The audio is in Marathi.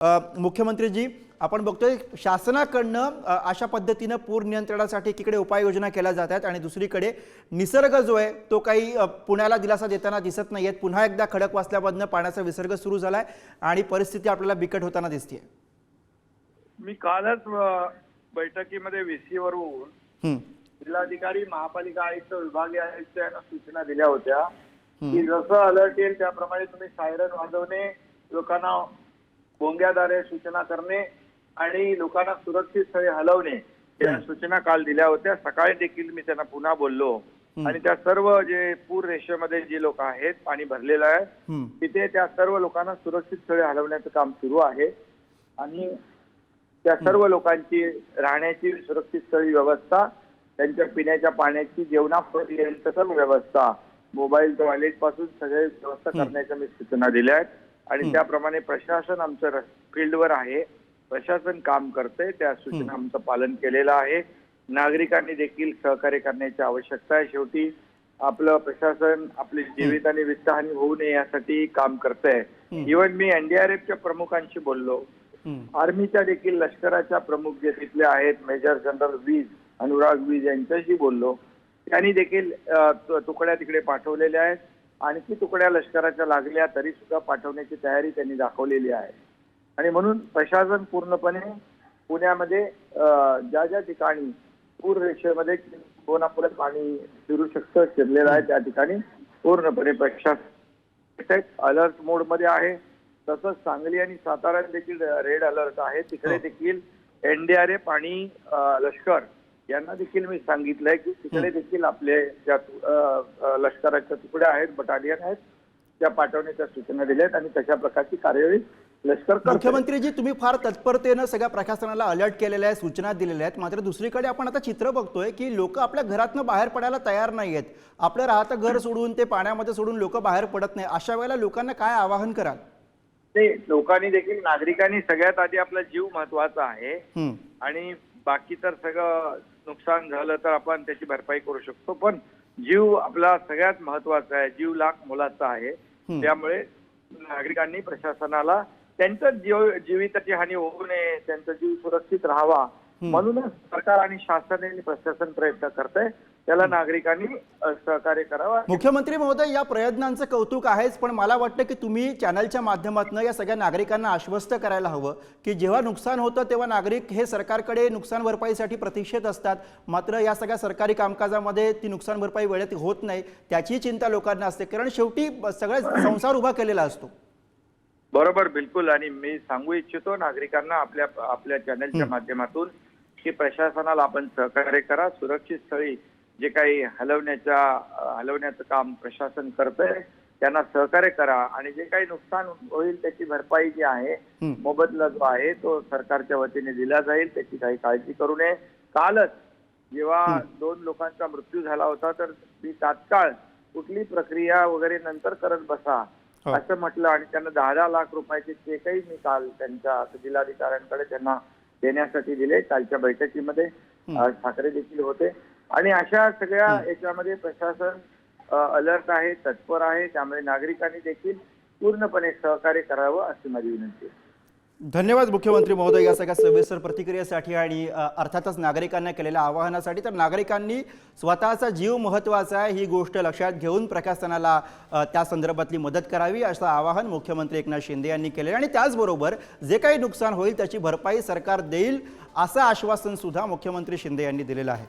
मुख्यमंत्रीजी आपण बघतोय शासनाकडनं अशा पद्धतीनं पूर नियंत्रणासाठी एकीकडे उपाययोजना केल्या जात आहेत आणि दुसरीकडे निसर्ग जो आहे तो काही पुण्याला दिलासा देताना दिसत नाहीयेत. पुन्हा एकदा खडकवासल्यामधनं पाण्याचा विसर्ग सुरू झालाय आणि परिस्थिती आपल्याला बिकट होताना दिसते मी कालच बैठकीमध्ये व्हीसी वरून जिल्हाधिकारी महापालिका आयुक्त विभागीय आयुक्त यांना सूचना दिल्या होत्या की जसं अलर्ट येईल त्याप्रमाणे तुम्ही सायरन वाजवणे लोकांना बोंग्याद्वारे सूचना करणे आणि लोकांना सुरक्षित स्थळी हलवणे या सूचना काल दिल्या होत्या. सकाळी देखील मी त्यांना पुन्हा बोललो. आणि त्या सर्व जे पूर रेषेमध्ये जे लोक आहेत पाणी भरलेलं आहे तिथे त्या सर्व लोकांना सुरक्षित स्थळी हलवण्याचं काम सुरू आहे. आणि त्या सर्व लोकांची राहण्याची सुरक्षित स्थळी व्यवस्था त्यांच्या पिण्याच्या पाण्याची जेवणापर्यंत सर्व व्यवस्था मोबाईल टॉयलेटपासून सगळे व्यवस्था करण्याच्या मी सूचना दिल्या आहेत. आणि त्याप्रमाणे प्रशासन आमचं फील्डवर आहे. प्रशासन काम करतंय. त्या सूचना आमचं पालन केलेलं आहे. नागरिकांनी देखील सहकार्य करण्याची आवश्यकता आहे. शेवटी आपलं प्रशासन आपली जीवित आणि वित्तहानी होऊ नये यासाठी काम करतंय. इव्हन मी एनडीआरएफच्या प्रमुखांशी बोललो. आर्मीच्या देखील लष्कराच्या प्रमुख जे तिथले आहेत मेजर जनरल वीज अनुराग वीज यांच्याशी बोललो. त्यांनी देखील तुकड्या तिकडे पाठवलेल्या आहेत. आणखी तुकड्या लष्कराच्या लागल्या तरी सुद्धा पाठवण्याची तयारी त्यांनी दाखवलेली आहे. आणि म्हणून प्रशासन पूर्णपणे पुण्यामध्ये ज्या ज्या ठिकाणी पूर रेषेमध्ये कोणापुढे पाणी शिरू शकतं शिरलेलं आहे त्या ठिकाणी पूर्णपणे प्रशासन अलर्ट मोडमध्ये आहे. तसंच सांगली आणि साताऱ्यात देखील रेड अलर्ट आहे तिकडे देखील एनडीआरएफ आणि अ, लष्कर यांना देखील मी सांगितलंय की तिकडे देखील आपले ज्या लष्कराच्या तुकड्या आहेत बटालियन आहेत त्या पाठवण्याच्या सूचना दिल्या आहेत आणि तशा प्रकारची कार्यवाही लष्कर. मुख्यमंत्रीजी तुम्ही फार तत्परतेनं सगळ्या प्रशासनाला अलर्ट केलेल्या आहे सूचना दिलेल्या आहेत. मात्र दुसरीकडे आपण आता चित्र बघतोय की लोक आपल्या घरातनं बाहेर पडायला तयार नाही आहेत आपलं राहतं घर सोडून ते पाण्यामध्ये सोडून लोक बाहेर पडत नाही. अशा वेळेला लोकांना काय आवाहन कराल? ते लोकांनी देखील नागरिकांनी सगळ्यात आधी आपला जीव महत्त्वाचा आहे. आणि बाकी तर सगळं नुकसान झालं तर आपण त्याची भरपाई करू शकतो. पण जीव आपला सगळ्यात महत्त्वाचा आहे. जीव लाख मोलाचा आहे. त्यामुळे नागरिकांनी प्रशासनाला त्यांचं जीव जीविताची हानी होऊ नये त्यांचा जीव सुरक्षित राहावा. म्हणूनच सरकार आणि शासन आणि प्रशासन प्रयत्न करतंय. त्याला नागरिकांनी सहकार्य करावं. मुख्यमंत्री महोदय या प्रयत्नांचं कौतुक आहेच पण मला वाटतं की तुम्ही चॅनलच्या माध्यमातून या सगळ्या नागरिकांना आश्वस्त करायला हवं की जेव्हा नुकसान होतं तेव्हा नागरिक हे सरकारकडे नुकसान भरपाईसाठी प्रतीक्षेत असतात. मात्र या सगळ्या सरकारी कामकाजामध्ये ती नुकसान भरपाई वेळेत होत नाही त्याची चिंता लोकांना असते. कारण शेवटी सगळा संसार उभा केलेला असतो. बरोबर बिलकुल. आणि मी सांगू इच्छितो नागरिकांना आपल्या आपल्या चॅनलच्या माध्यमातून की प्रशासनाला आपण सहकार्य करा. सुरक्षित स्थळी जे काही हलवण्याच्या हलवण्याचं काम प्रशासन करतंय त्यांना सहकार्य करा आणि जे काही नुकसान होईल त्याची भरपाई जी आहे मोबदला जो आहे तो सरकारच्या वतीने दिला जाईल त्याची काही काळजी करू नये. कालच जेव्हा दोन लोकांचा मृत्यू झाला होता तर मी तात्काळ कुठली प्रक्रिया वगैरे नंतर करत बसा हो. असं म्हटलं आणि त्यांना दहा दहा लाख रुपयाचे चेकही मी काल त्यांच्या जिल्हाधिकाऱ्यांकडे त्यांना देण्यासाठी दिले कालच्या बैठकीमध्ये. ठाकरे देखील होते. आणि अशा सगळ्या याच्यामध्ये प्रशासन अलर्ट आहे तत्पर आहे. त्यामुळे नागरिकांनी देखील पूर्णपणे सहकार्य करावं अशी माझी विनंती आहे. धन्यवाद मुख्यमंत्री महोदय या सगळ्या सविस्तर प्रतिक्रियेसाठी आणि अर्थातच नागरिकांना केलेल्या आवाहनासाठी. तर नागरिकांनी स्वतःचा जीव महत्त्वाचा आहे ही गोष्ट लक्षात घेऊन प्रशासनाला त्या संदर्भातली मदत करावी असं आवाहन मुख्यमंत्री एकनाथ शिंदे यांनी केले आणि त्याचबरोबर जे काही नुकसान होईल त्याची भरपाई सरकार देईल असं आश्वासन सुद्धा मुख्यमंत्री शिंदे यांनी दिलेलं आहे.